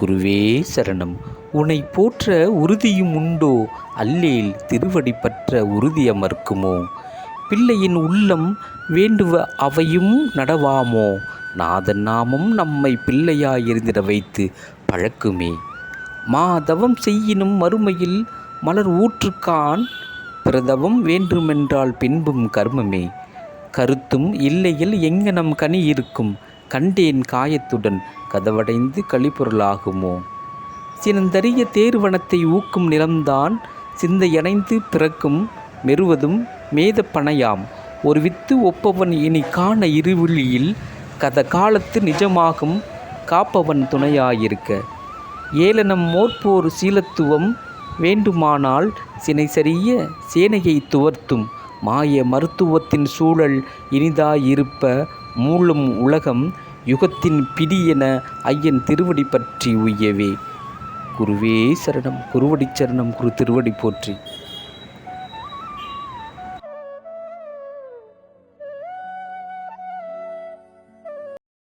குருவே சரணம். உனை போற்ற உறுதியும் உண்டோ? அல்லேல் திருவடி பற்ற உறுதியமர்க்குமோ பிள்ளையின் உள்ளம் வேண்டுவ அவையும் நடவாமோ? நாதன் நாமம் நம்மை பிள்ளையாயிருந்திட வைத்து பழக்குமே. மாதவம் செய்யினும் மறுமையில் மலர் ஊற்றுக்கான் பிரதவம் வேண்டுமென்றால் பின்பும் கர்மமே. கருத்தும் இல்லையில் எங்கனம் கனி இருக்கும் கண்டேன் காயத்துடன் கதவடைந்து கழிப்பொருளாகுமோ சினந்தறிய தேர்வனத்தை ஊக்கும் நிலம்தான் சிந்தையணைந்து பிறக்கும் மெருவதும் மேத பணையாம். ஒரு வித்து ஒப்பவன் இனி காண இருவிழியில் கத காலத்து நிஜமாகும் காப்பவன் துணையாயிருக்க. ஏளனம் மோற்போர் சீலத்துவம் வேண்டுமானால் சினை சரிய சேனையை துவர்த்தும் மாய மருத்துவத்தின் சூழல் இனிதாயிருப்ப மூளும் உலகம் யுகத்தின் பிடியென ஐயன் திருவடி பற்றி உய்யவே. குருவே சரணம் குருவடி சரணம் குரு திருவடி போற்றி.